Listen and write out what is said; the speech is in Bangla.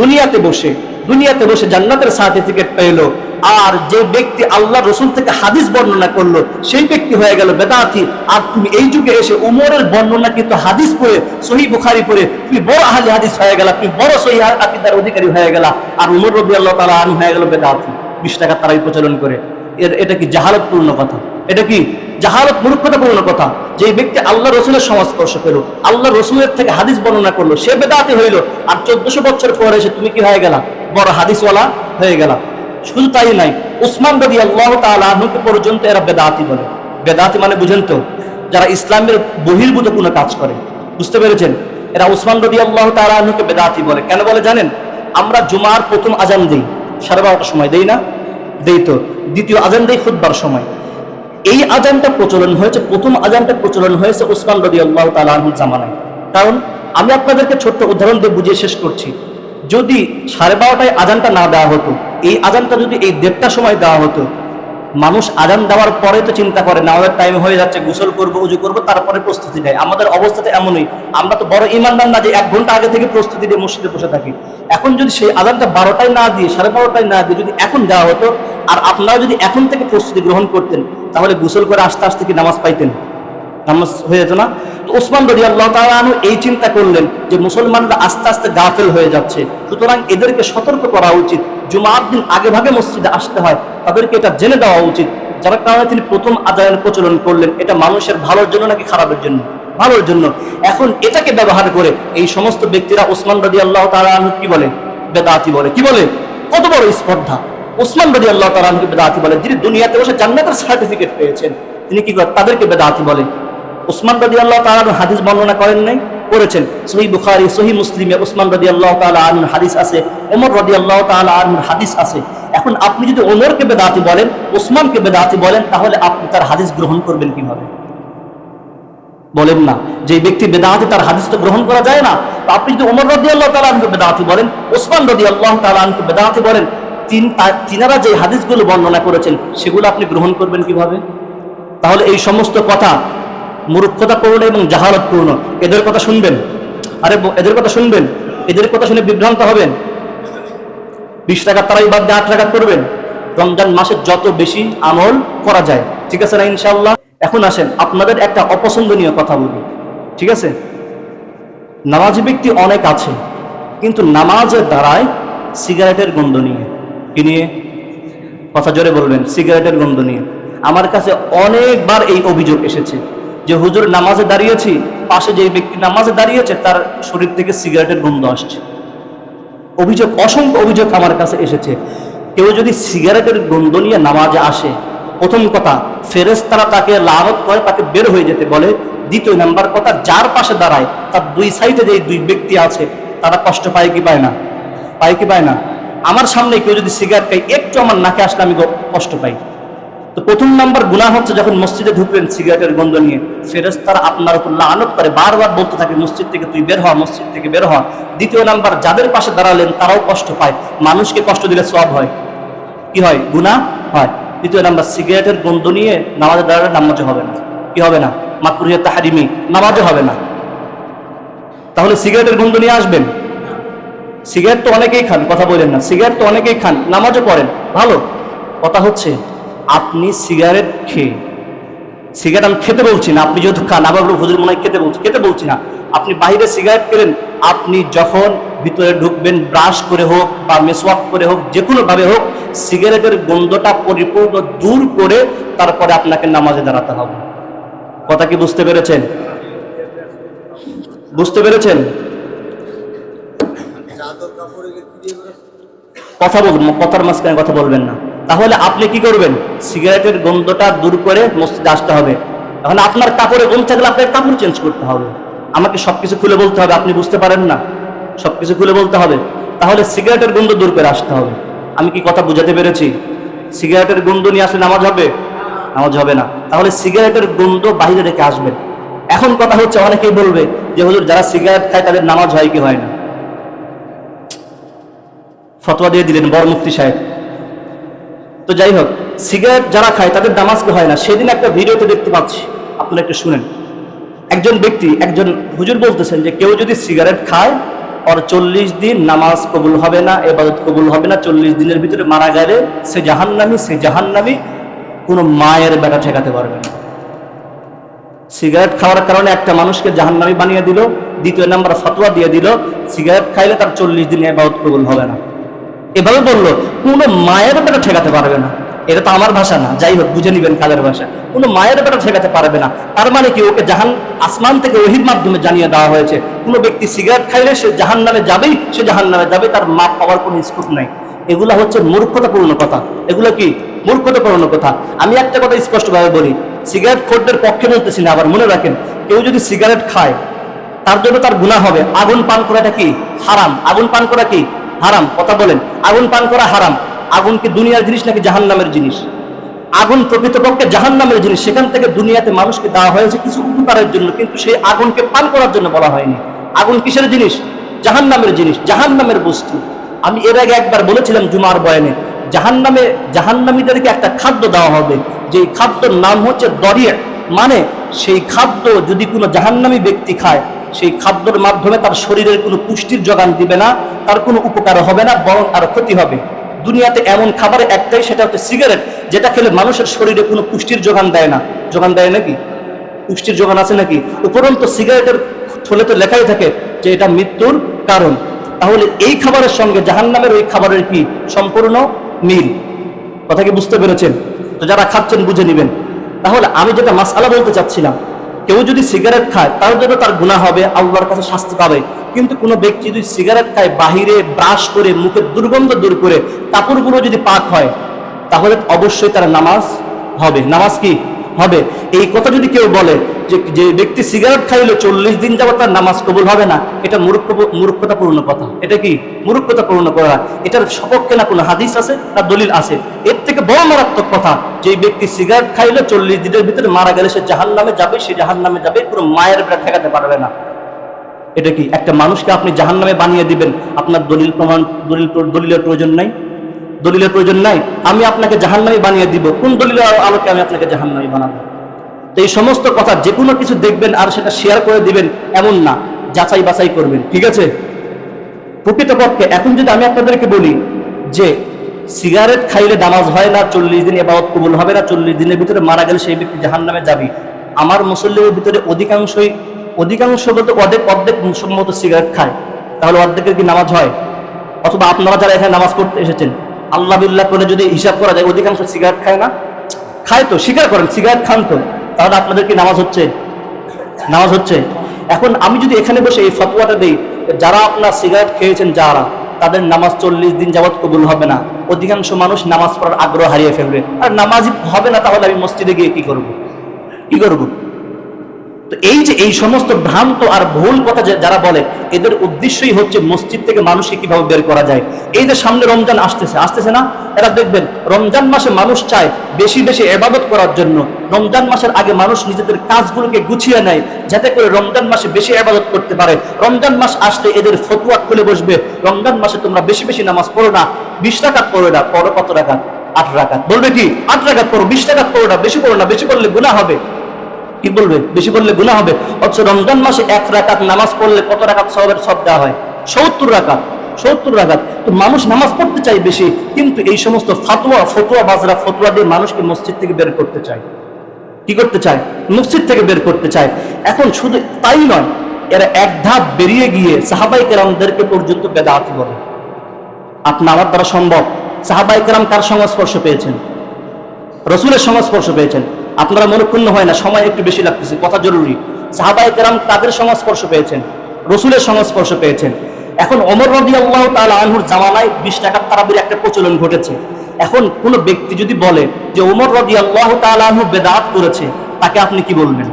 দুনিয়াতে বসে দুনিয়াতে বসে জান্নাতের সার্টিফিকেট পেল। আর যে ব্যক্তি আল্লাহ রসুল থেকে হাদিস বর্ণনা করল, সেই ব্যক্তি হয়ে গেল বেদাতি। আর তুমি এই যুগে এসে উমরের বর্ণনা কিন্তু হাদিস পড়ে, সহি বুখারি পড়ে, তুমি বড় আহলি হাদিস হয়ে গেলা, তুমি বড় সহি আকিদার অধিকারী হয়ে গেলা। আর উমর রবি আল্লাহ তালা আনু হয়ে গেল বেদাতি। বিশ টাকা তারাই প্রচলন করে। এর এটা কি জাহালতপূর্ণ কথা? এটা কি জাহালত মূর্খতাপূর্ণ কথা। যে ব্যক্তি আল্লাহ রসুলের সংস্পর্শ পেল, আল্লাহ রসুলের থেকে হাদিস বর্ণনা করল, সে বেদাতি হইল। আর চোদ্দশো বছর পরে এসে তুমি কি হয়ে গেলা? বড় হাদিসওয়ালা হয়ে গেলা। শুধু তাই নাই, উসমান রবি আল্লাহ তালকে পর্যন্ত এরা বেদাতি বলে। বেদাতি মানে বুঝেন তো, যারা ইসলামের বহির্ভূত কোনো কাজ করে। বুঝতে পেরেছেন? এরা উসমান রবি আল্লাহ তালকে বেদাতি বলে। কেন বলে জানেন? আমরা জুমার প্রথম আজান দিই, সাড়ে বারোটার সময় দেই না? দেই তো। দ্বিতীয় আজান দেই খুদ্বার সময়। এই আজানটা প্রচলন হয়েছে, প্রথম আজানটা প্রচলন হয়েছে উসমান রবি আল্লাহ তালাহুর জামানায়। কারণ আমি আপনাদেরকে ছোট্ট উদাহরণ দিয়ে বুঝিয়ে শেষ করছি। যদি সাড়ে বারোটায় আজানটা না দেওয়া হতো, এই আজানটা যদি এই দেড়টার সময় দেওয়া হতো, মানুষ আজান দেওয়ার পরে তো চিন্তা করে, না আমাদের টাইম হয়ে যাচ্ছে, গোসল করব, উজু করব, তারপরে প্রস্তুতি নেয়। আমাদের অবস্থাতে এমনই। আমরা তো বড় ইমানদার না যে এক ঘণ্টা আগে থেকে প্রস্তুতি দিয়ে মসজিদে বসে থাকি। এখন যদি সেই আজানটা বারোটায় না দিয়ে, সাড়ে বারোটায় না দিয়ে যদি এখন দেওয়া হতো, আর আপনারা যদি এখন থেকে প্রস্তুতি গ্রহণ করতেন তাহলে গোসল করে আস্তে আস্তে কি নামাজ পাইতেন? নামাজ হয়ে যেত না? তো ওসমান রদি আল্লাহ তালু এই চিন্তা করলেন যে মুসলমানরা আস্তে আস্তে গাফেল হয়ে যাচ্ছে। সুতরাং এদেরকে সতর্ক করা উচিত। জুমার দিন আগে ভাগে মসজিদে আসতে হয়। তাদেরকে এটা জেনে দেওয়া উচিত। যার কারণে তিনি প্রথম আদায়ের প্রচলন করলেন। এটা মানুষের ভালোর জন্য নাকি খারাপের জন্য? ভালোর জন্য। এখন এটাকে ব্যবহার করে এই সমস্ত ব্যক্তিরা ওসমান রদি আল্লাহ তালু কি বলে? বেদাতি বলে। কি বলে? কত বড় স্পর্ধা। ওসমান রদি আল্লাহ তালুকে বেদাতি বলে যিনি দুনিয়াতে বসে জান্নাতের সার্টিফিকেট পেয়েছেন, তিনি কি করে তাদেরকে বেদাতি বলে উসমান রদি আল্লাহ তালার হাদিস বর্ণনা করেন নাই করেছেন সহি বুখারি সহি মুসলিমে উসমান রদি আল্লাহ তালা আনুর হাদিস আছে, ওমর রদি আল্লাহ তালা আনুর হাদিস আছে। এখন আপনি যদি ওমরকে বেদাতি বলেন ওসমানকে বেদাতি বলেন, তাহলে আপনি তার হাদিস গ্রহণ করবেন কীভাবে? বলেন না, যে ব্যক্তি বেদাতি তার হাদিস তো গ্রহণ করা যায় না আপনি যদি ওমর রদি আল্লাহ তালাকে বেদাতি বলেন ওসমান রদি আল্লাহ তালাকে বেদাতি বলেন তিন তিনারা যে হাদিসগুলো বর্ণনা করেছেন, সেগুলো আপনি গ্রহণ করবেন কীভাবে? তাহলে এই সমস্ত কথা মূর্খতাপূর্ণ এবং জাহালতপূর্ণ। এদের কথা শুনবেন। আরে এদের কথা শুনবেন। এদের কথা শুনে বিভ্রান্ত হবেন। বিশ টাকা তারাই বাদ দিয়ে আট টাকা করবেন। রমজান মাসে যত বেশি আমল করা যায়। ঠিক আছে না ইনশাল্লাহ এখন আসেন, আপনাদের একটা অপছন্দনীয় কথা বলি। ঠিক আছে? নামাজি ব্যক্তি অনেক আছে, কিন্তু নামাজের দ্বারায় সিগারেটের গন্ধ নিয়ে। কি নিয়ে? কথা জোরে বলবেন, সিগারেটের গন্ধ নিয়ে। আমার কাছে অনেকবার এই অভিযোগ এসেছে যে হুজুর নামাজে দাঁড়িয়েছি, পাশে যে ব্যক্তি নামাজে দাঁড়িয়েছে, তার শরীর থেকে সিগারেটের গন্ধ আসছে। অভিযোগ, অসংখ্য অভিযোগ আমার কাছে এসেছে। কেউ যদি সিগারেটের গন্ধ নিয়ে নামাজে আসে, প্রথম কথা, ফেরেশতারা তাকে লাভত করে, তাকে বের হয়ে যেতে বলে। দ্বিতীয় নাম্বার কথা, যার পাশে দাঁড়ায়, তার দুই সাইডে যে দুই ব্যক্তি আছে, তারা কষ্ট পায় কি পায় না? পায় কি পায় না? আমার সামনে কেউ যদি সিগারেট খাই একটু আমার নাকে আসলে আমি কষ্ট পাই। তো প্রথম নাম্বার গুনাহ হচ্ছে যখন মসজিদে ঢুকলেন সিগারেটের গন্ধ নিয়ে, ফেরেশতারা আপনার উপর লানত করে বারবার বলতে থাকে, মসজিদ থেকে তুই বের হ, মসজিদ থেকে বের হ। দ্বিতীয় নাম্বার, যাদের পাশে দাঁড়ালেন, তারাও কষ্ট পায়। মানুষকে কষ্ট দিলে সব হয়। কি হয়? গুনাহ হয়। দ্বিতীয় নাম্বার, সিগারেটের গন্ধ নিয়ে নামাজে দাঁড়ালে নামাজে হবে না। কি হবে না? মাকরুহিয়া তাহারিমি নামাজে হবে না। তাহলে সিগারেটের গন্ধ নিয়ে আসবেন? সিগারেট তো অনেকেই খান, কথা বলেন না। সিগারেট তো অনেকেই খান, নামাজও পড়েন, ভালো। কথা হচ্ছে, আপনি সিগারেট খেয়ে, সিগারেট আমি খেতে বলছি না, আপনি যেহেতু খান আবার হুজুর মনে খেতে বলছি খেতে বলছি না। আপনি বাইরে সিগারেট খেলেন, আপনি যখন ভিতরে ঢুকবেন, ব্রাশ করে হোক বা মেসওয়াক করে হোক, যে কোনোভাবে হোক, সিগারেটের গন্ধটা পরিপূর্ণ দূর করে তারপরে আপনাকে নামাজে দাঁড়াতে হবে। কথা কি বুঝতে পেরেছেন? বুঝতে পেরেছেন? কথা বলবেন কথার মাঝখানে কথা বলবেন না। তাহলে আপনি কি করবেন? সিগারেটের গন্ধটা দূর করে মসজিদে আসতে হবে। এখন আপনার কাপড়ে গন্ধ থাকলে আপনার কাপড় চেঞ্জ করতে হবে। আমাকে সবকিছু খুলে বলতে হবে, আপনি বুঝতে পারেন না। সবকিছু খুলে বলতে হবে। তাহলে সিগারেটের গন্ধ দূর করে আসতে হবে। আমি কি কথা বুঝাতে পেরেছি? সিগারেটের গন্ধ নিয়ে আসলে নামাজ হবে? নামাজ হবে না। তাহলে সিগারেটের গন্ধ বাইরে রেখে আসবেন। এখন কথা হচ্ছে, অনেকেই বলবে যে, হুজুর, যারা সিগারেট খায় তাদের নামাজ হয় কি হয় না? ফতোয়া দিয়ে দিলেন বড় মুফতি সাহেব। তো যাই হোক, সিগারেট যারা খায় তাদের নামাজকে হয় না। সেদিন একটা ভিডিওতে দেখতে পাচ্ছি। আপনারা একটু শুনেন। একজন ব্যক্তি, একজন হুজুর বলতেছেন যে, কেউ যদি সিগারেট খায়, ওর চল্লিশ দিন নামাজ কবুল হবে না, এবাদত কবুল হবে না, চল্লিশ দিনের ভিতরে মারা গেলে সে জাহান্নামি সে জাহান্নামি, কোনো মায়ের বেটা ঠেকাতে পারবে না। সিগারেট খাওয়ার কারণে একটা মানুষকে জাহান্নামি বানিয়ে দিল, দ্বিতীয় নাম্বার ফতোয়া দিয়ে দিল, সিগারেট খাইলে তার চল্লিশ দিন এবাদত কবুল হবে না। এভাবে বলল, কোনো মায়ের বেটা ঠেকাতে পারবে না। এটা তো আমার ভাষা না, যাই হোক, বুঝে নিবেন কালের ভাষা। কোনো মায়ের বেটা ঠেকাতে পারবে না। তার মানে কি, ওকে জাহান, আসমান থেকে ওহির মাধ্যমে জানিয়ে দেওয়া হয়েছে। কোনো ব্যক্তি সিগারেট খাইলে সে জাহান নামে যাবেই, সে জাহান নামে যাবে, তার মা পাওয়ার কোনো স্কোপ নাই। এগুলো হচ্ছে মূর্খতাপূর্ণ কথা। এগুলো কি? মূর্খতাপূর্ণ কথা। আমি একটা কথা স্পষ্টভাবে বলি, সিগারেট খোরদের পক্ষে বলতেছি না, আবার মনে রাখেন, কেউ যদি সিগারেট খায়, তার জন্য তার গুনাহ হবে। আগুন পান করাটা কি? হারাম। আগুন পান করা কি? হারাম। কথা বলেন। আগুন পান করা হারাম। আগুন কি দুনিয়ার জিনিস নাকি জাহান নামের জিনিস? আগুন প্রকৃতপক্ষে জাহান নামের জিনিস। সেখান থেকে দুনিয়াতে মানুষকে দেওয়া হয়েছে কিছু উপকারের জন্য, কিন্তু সেই আগুনকে পান করার জন্য বলা হয়নি। আগুন কিসের জিনিস? জাহান নামের জিনিস জাহান নামের বস্তু। আমি এর আগে একবার বলেছিলাম জুমার বয়ানে জাহান নামে জাহান্নামীদেরকে একটা খাদ্য দেওয়া হবে। যে খাদ্যর নাম হচ্ছে দরিয়া। মানে সেই খাদ্য যদি কোনো জাহান্নামী ব্যক্তি খায় সেই খাদ্যের মাধ্যমে তার শরীরের কোনো পুষ্টির যোগান দিবে না, তার কোনো উপকার হবে না, বরং আর ক্ষতি হবে। দুনিয়াতে এমন খাবারের একটাই, সেটা হচ্ছে সিগারেট, যেটা খেলে মানুষের শরীরে কোনো পুষ্টির যোগান দেয় না। যোগান দেয় নাকি? পুষ্টির যোগান আছে নাকি? উপরন্ত সিগারেটের থলে তো লেখাই থাকে যে এটা মৃত্যুর কারণ। তাহলে এই খাবারের সঙ্গে জাহান্নামের ওই খাবারের কি সম্পূর্ণ মিল? কথা কি বুঝতে পেরেছেন? তো যারা খাচ্ছেন, বুঝে নেবেন। তাহলে আমি যেটা মাসালা বলতে চাচ্ছিলাম কেউ যদি সিগারেট খায়, তার জন্য তার গুণা হবে, আল্লাহর কাছে শাস্তি পাবে। কিন্তু কোনো ব্যক্তি যদি সিগারেট খায়, বাহিরে ব্রাশ করে মুখের দুর্গন্ধ দূর করে, কাপড়গুলো যদি পাক হয়, তাহলে অবশ্যই তার নামাজ হবে। নামাজ কি? হবে। এই কথা যদি কেউ বলে যে যে ব্যক্তি সিগারেট খাইলে চল্লিশ দিন যাবত তার নামাজ কবুল হবে না, এটা মূর্খ, মূর্খতাপূর্ণ কথা। এটা কি মূর্খতাপূর্ণ করা এটার সপক্ষে না কোনো হাদিস আছে? তার দলিল আছে? এর থেকে বড় মারাত্মক কথা যে ব্যক্তি সিগারেট খাইলে চল্লিশ দিনের ভিতরে মারা গেলে সে জাহান নামে যাবে, সে জাহান নামে যাবে পুরো মায়ের বেড়া ঠেকাতে পারবে না। এটা কি একটা মানুষকে আপনি জাহান নামে বানিয়ে দিবেন? আপনার দলিল প্রমাণ, দলিল, দলিলের প্রয়োজন নাই? দলিলের প্রয়োজন নাই, আমি আপনাকে জাহান্নামি বানিয়ে দিব। কোন দলিলের আলোকে আমি আপনাকে জাহান্নামি বানাবো? তো এই সমস্ত কথা যে কোনো কিছু দেখবেন আর সেটা শেয়ার করে দিবেন, এমন না। যাচাই বাছাই করবেন, ঠিক আছে? প্রকৃতপক্ষে, এখন যদি আমি আপনাদেরকে বলি যে সিগারেট খাইলে নামাজ হয় না, চল্লিশ দিন এবাদত কবুল হবে না, চল্লিশ দিনের ভিতরে মারা গেলে সেই ব্যক্তি জাহান নামে যাবি। আমার মুসল্লিমের ভিতরে অধিকাংশই, অধিকাংশ বলতে অর্ধেক অর্ধেক সম্মত সিগারেট খায়। তাহলে অর্ধেকের কি নামাজ হয়? অথবা আপনারা যারা এখানে নামাজ পড়তে এসেছেন আল্লাহ বিল্লাহ করে যদি হিসাব করা যায়, অধিকাংশ সিগারেট খায় না। খায় তো, স্বীকার করেন, সিগারেট খান তো। তাহলে আপনাদের কি নামাজ হচ্ছে? নামাজ হচ্ছে। এখন আমি যদি এখানে বসে এই ফতোয়াটা দিই, যারা আপনার সিগারেট খেয়েছেন, যারা, তাদের নামাজ চল্লিশ দিন যাবৎ কবুল হবে না। অধিকাংশ মানুষ নামাজ পড়ার আগ্রহ হারিয়ে ফেলবে। আর নামাজ হবে না, তাহলে আমি মসজিদে গিয়ে কি করব? কি করব? তো এই যে এই সমস্ত ভ্রান্ত আর ভুল কথা যারা বলে, এদের উদ্দেশ্যই হচ্ছে মসজিদ থেকে মানুষকে কীভাবে বের করা যায়। এই যে সামনে রমজান আসতেছে আসতেছে না? এরা দেখবেন, রমজান মাসে মানুষ চায় বেশি বেশি এবাদত করার জন্য। রমজান মাসের আগে মানুষ নিজেদের কাজগুলোকে গুছিয়ে নেয়, যাতে করে রমজান মাসে বেশি এবাদত করতে পারে। রমজান মাস আসলে এদের ফতুয়া খুলে বসবে। রমজান মাসে তোমরা বেশি বেশি নামাজ পড়ো না, বিশ টাকা পড়ো না, পড়ো কত টাকা আট রাকাত। বলবে কি? আট রাকাত পড়ো, বিশ টাকা পড়ো না, বেশি পড়ো না, বেশি পড়লে গুণা হবে। কি বলবে? বেশি বললে গুণা হবে। অথচ রমজান মাসে এক রাকাত নামাজ পড়লে কত রাকাত সবের সব দেওয়া হয়? সত্তর রাকাত সত্তর রাকাত। তো মানুষ নামাজ পড়তে চায় বেশি, কিন্তু এই সমস্ত ফাতোয়া, ফতোয়া বাজরা, ফতোয়া দিয়ে মানুষকে মসজিদ থেকে বের করতে চায়। কি করতে চায়? মসজিদ থেকে বের করতে চায়। এখন শুধু তাই নয়, এরা এক ধাপ বেরিয়ে গিয়ে সাহাবাই কেরামদেরকে পর্যন্ত বেদাতি বলে। আপনার আমার দ্বারা সম্ভব। সাহাবাই কেরাম কার সংস্পর্শ পেয়েছেন? রসুলের সংস্পর্শ পেয়েছেন। আপনারা মনক্ষুণ্ণ হয় না, সময় একটু বেশি লাগতেছে, কথা জরুরি। সাহাবাই কেরাম কাদের সংস্পর্শ পেয়েছেন, রসুলের সংস্পর্শ পেয়েছেন। এখন অমর রদি আল্লাহ তালা আনহুর জামানায় বিশ টাকার তারাবির একটা প্রচলন ঘটেছে। এখন কোনো ব্যক্তি যদি বলে যে অমর রদি আল্লাহ তালা আনহু বেদাত করেছে, তাকে আপনি কি বলবেন?